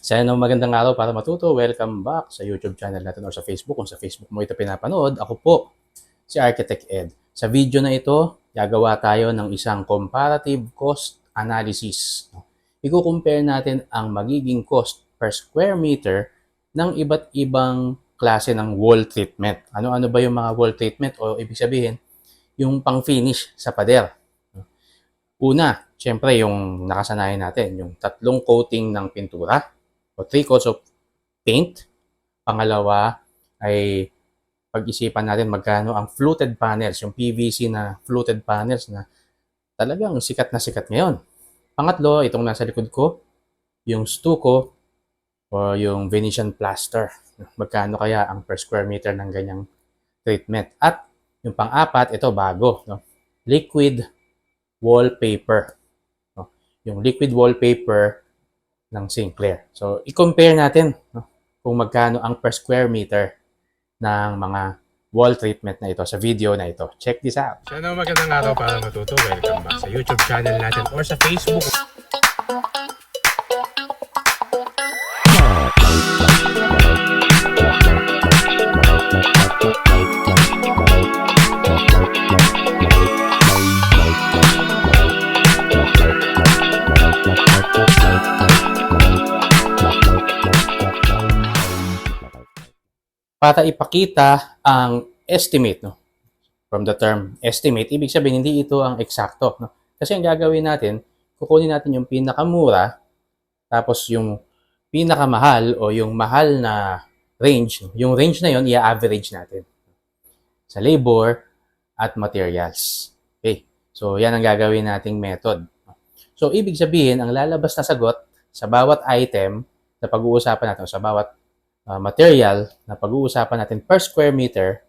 Sa inyo magandang araw para matuto. Welcome back sa YouTube channel natin or sa Facebook. Kung sa Facebook mo ito pinapanood, ako po, si Architect Ed. Sa video na ito, gagawa tayo ng isang comparative cost analysis. Iko-compare natin ang magiging cost per square meter ng iba't ibang klase ng wall treatment. Ano-ano ba yung mga wall treatment o ibig sabihin, yung pang-finish sa pader. Una, syempre yung nakasanayan natin, yung tatlong coating ng pintura o three coats of paint. Pangalawa ay pag-isipan natin magkano ang fluted panels, yung PVC na fluted panels na talagang sikat na sikat ngayon. Pangatlo, itong nasa likod ko, yung stucco o yung Venetian plaster. Magkano kaya ang per square meter ng ganyang treatment. At yung pang-apat, ito bago, no? liquid wallpaper. No? Yung liquid wallpaper ng Sinclair. So, i-compare natin no? kung magkano ang per square meter ng mga wall treatment na ito sa video na ito. Check this out. So, ano magandang araw para matuto. Welcome back sa YouTube channel natin or sa Facebook. Para ipakita ang estimate, no? from the term estimate, ibig sabihin hindi ito ang eksakto. No? Kasi ang gagawin natin, kukunin natin yung pinakamura, tapos yung pinakamahal o yung mahal na range, yung range na yon i-average natin sa labor at materials. Okay. So, yan ang gagawin nating method. So, ibig sabihin, ang lalabas na sagot sa bawat item na pag-uusapan natin, sa bawat uh, material na pag-uusapan natin per square meter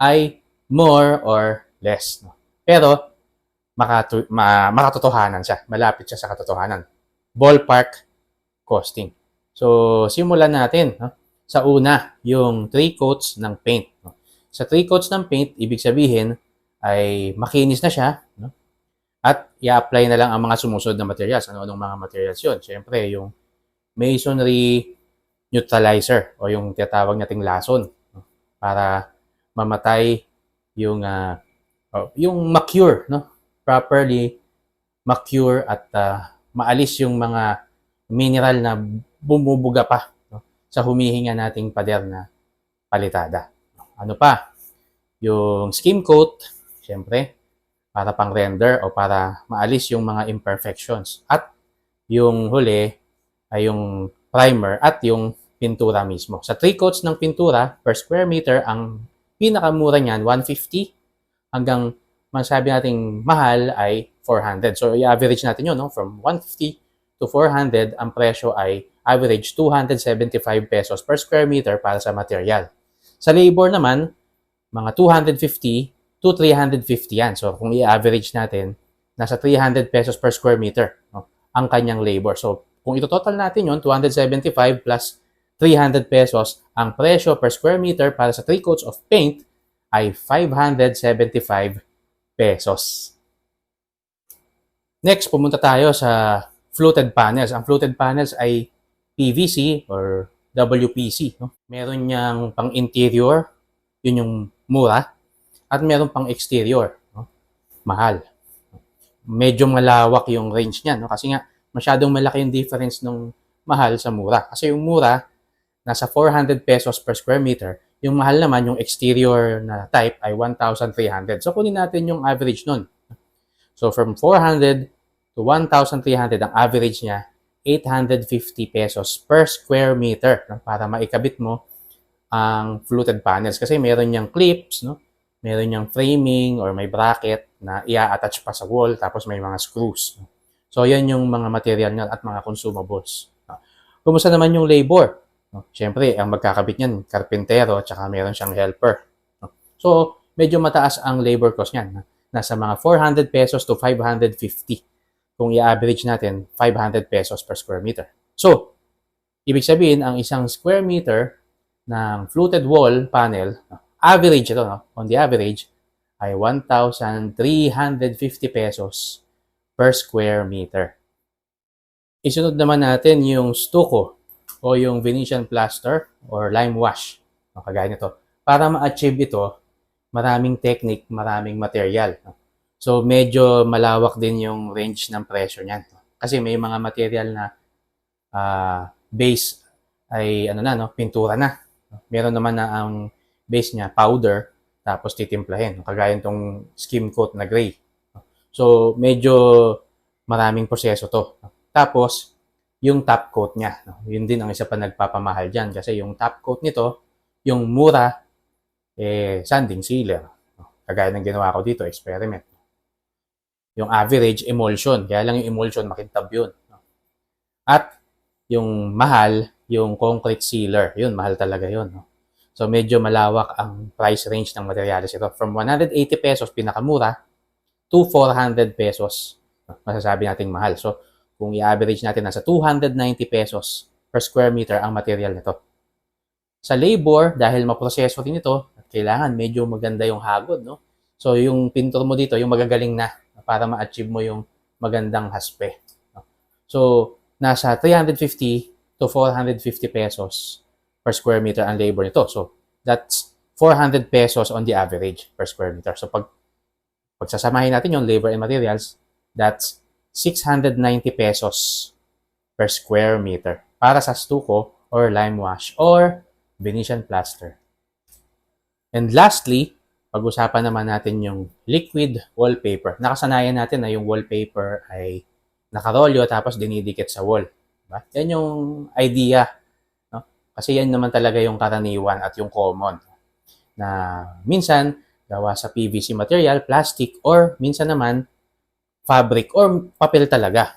ay more or less. No? Pero, makatu- ma- makatotohanan siya. Malapit siya sa katotohanan. Ballpark costing. So, simulan natin. No? Sa una, yung three coats ng paint. No? Sa three coats ng paint, ibig sabihin ay makinis na siya. No? At i-apply na lang ang mga sumusunod na materials. Ano-anong mga materials yun? Siyempre, yung masonry neutralizer o yung tinatawag nating lason para mamatay yung uh, yung ma-cure no properly ma-cure at uh, maalis yung mga mineral na bumubuga pa no? sa humihinga nating pader na palitada. Ano pa? Yung skim coat, syempre, para pang render o para maalis yung mga imperfections. At yung huli ay yung primer at yung pintura mismo. Sa 3 coats ng pintura per square meter, ang pinakamura niyan 150 hanggang masabi nating mahal ay 400. So i-average natin 'yon, no? From 150 to 400, ang presyo ay average 275 pesos per square meter para sa material. Sa labor naman, mga 250 to 350 yan. So kung i-average natin, nasa 300 pesos per square meter no? ang kanyang labor. So kung ito total natin yon 275 plus 300 pesos, ang presyo per square meter para sa 3 coats of paint ay 575 pesos. Next, pumunta tayo sa fluted panels. Ang fluted panels ay PVC or WPC. No? Meron niyang pang interior, yun yung mura, at meron pang exterior, no? mahal. Medyo malawak yung range niya, no? kasi nga masyadong malaki yung difference ng mahal sa mura. Kasi yung mura, nasa 400 pesos per square meter. Yung mahal naman, yung exterior na type ay 1,300. So, kunin natin yung average nun. So, from 400 to 1,300, ang average niya, 850 pesos per square meter no? para maikabit mo ang fluted panels. Kasi meron niyang clips, no? meron niyang framing or may bracket na ia-attach pa sa wall tapos may mga screws. No? So, yan yung mga material niya at mga consumables. No? Kumusta naman yung labor? No? Siyempre, ang magkakabit niyan, karpintero, at saka meron siyang helper. No? So, medyo mataas ang labor cost niyan. Nasa mga 400 pesos to 550. Kung i-average natin, 500 pesos per square meter. So, ibig sabihin, ang isang square meter ng fluted wall panel, average ito, no? on the average, ay 1,350 pesos per square meter. Isunod naman natin yung stucco o yung Venetian plaster or lime wash. No, kagaya nito. Para ma-achieve ito, maraming technique, maraming material. no. So, medyo malawak din yung range ng pressure niyan. no. Kasi may mga material na ah, base ay ano na, no, pintura na. Meron naman na ang base niya, powder, tapos titimplahin. Kagaya itong skim coat na gray. So, medyo maraming proseso to. Tapos, yung top coat niya. No? Yun din ang isa pa nagpapamahal dyan. Kasi yung top coat nito, yung mura, eh, sanding sealer. No? Kagaya ng ginawa ko dito, experiment. Yung average, emulsion. Kaya lang yung emulsion, makintab yun. No? At yung mahal, yung concrete sealer. Yun, mahal talaga yun. No? So, medyo malawak ang price range ng materials ito. From 180 pesos, pinakamura, to 400 pesos. Masasabi nating mahal. So, kung i-average natin, nasa 290 pesos per square meter ang material nito. Sa labor, dahil maproseso rin ito, at kailangan medyo maganda yung hagod, no? So, yung pintor mo dito, yung magagaling na para ma-achieve mo yung magandang haspe. So, nasa 350 to 450 pesos per square meter ang labor nito. So, that's 400 pesos on the average per square meter. So, pag pagsasamahin natin yung labor and materials, that's 690 pesos per square meter para sa stucco or lime wash or Venetian plaster. And lastly, pag-usapan naman natin yung liquid wallpaper. Nakasanayan natin na yung wallpaper ay nakarolyo tapos dinidikit sa wall. Diba? Yan yung idea. No? Kasi yan naman talaga yung karaniwan at yung common. Na minsan, gawa sa PVC material, plastic, or minsan naman, fabric or papel talaga.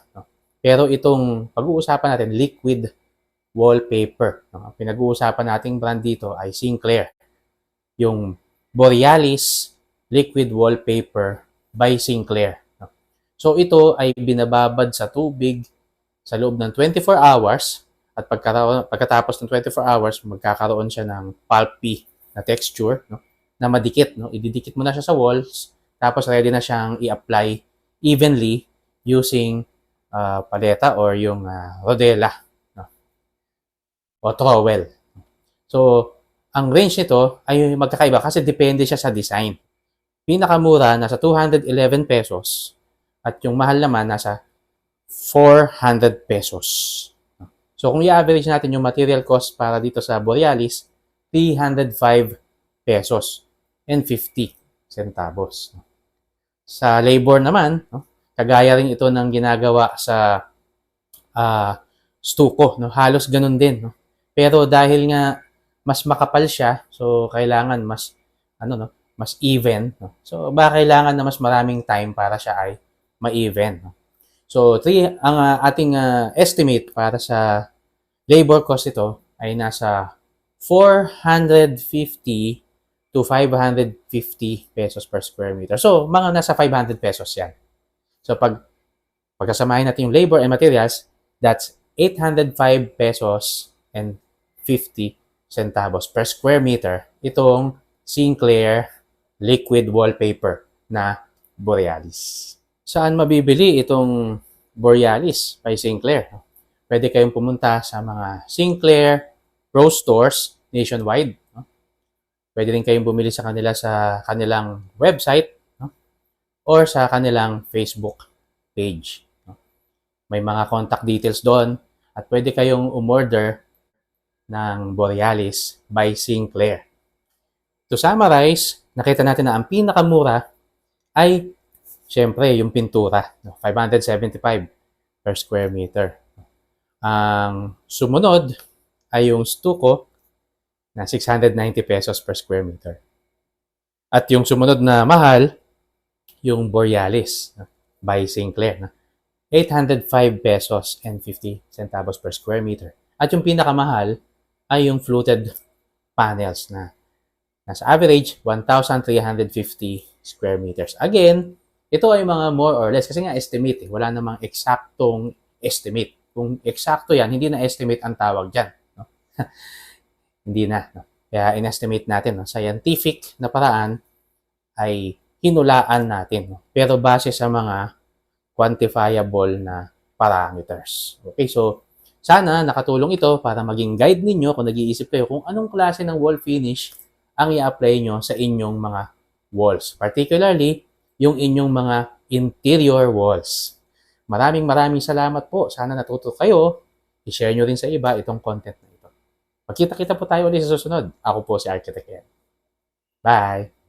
Pero itong pag-uusapan natin, liquid wallpaper. Pinag-uusapan nating brand dito ay Sinclair. Yung Borealis Liquid Wallpaper by Sinclair. So ito ay binababad sa tubig sa loob ng 24 hours at pagkatapos ng 24 hours, magkakaroon siya ng pulpy na texture no? na madikit. No? Ididikit mo na siya sa walls tapos ready na siyang i-apply evenly using uh, paleta or yung uh, rodela no? o trowel. So, ang range nito ay magkakaiba kasi depende siya sa design. Pinakamura nasa 211 pesos at yung mahal naman nasa 400 pesos. So, kung i-average natin yung material cost para dito sa Borealis, 305 pesos and 50 centavos. Sa labor naman, no, kagaya rin ito ng ginagawa sa ah, stuko. No? Halos ganun din. No? Pero dahil nga mas makapal siya, so kailangan mas ano no, mas even. No? So ba kailangan na mas maraming time para siya ay ma-even. No? So three, ang ah, ating ah, estimate para sa labor cost ito ay nasa 450 to 550 pesos per square meter. So, mga nasa 500 pesos yan. So, pag pagkasamahin natin yung labor and materials, that's 805 pesos and 50 centavos per square meter itong Sinclair liquid wallpaper na Borealis. Saan mabibili itong Borealis by Sinclair? Pwede kayong pumunta sa mga Sinclair Pro Stores nationwide. Pwede rin kayong bumili sa kanila sa kanilang website no? or sa kanilang Facebook page. No? May mga contact details doon at pwede kayong umorder ng Borealis by Sinclair. To summarize, nakita natin na ang pinakamura ay syempre yung pintura, no? 575 per square meter. Ang sumunod ay yung stucco na 690 pesos per square meter. At yung sumunod na mahal, yung Borealis by Sinclair na 805 pesos and 50 centavos per square meter. At yung pinakamahal ay yung fluted panels na nasa average 1,350 square meters. Again, ito ay mga more or less kasi nga estimate eh. Wala namang eksaktong estimate. Kung eksakto yan, hindi na estimate ang tawag dyan. No? hindi na. No? Kaya in-estimate natin, no? scientific na paraan ay hinulaan natin. No? Pero base sa mga quantifiable na parameters. Okay, so Sana nakatulong ito para maging guide ninyo kung nag-iisip kayo kung anong klase ng wall finish ang i-apply nyo sa inyong mga walls. Particularly, yung inyong mga interior walls. Maraming maraming salamat po. Sana natuto kayo. I-share nyo rin sa iba itong content na. Magkita-kita po tayo ulit sa susunod. Ako po si Architect Ed. Bye!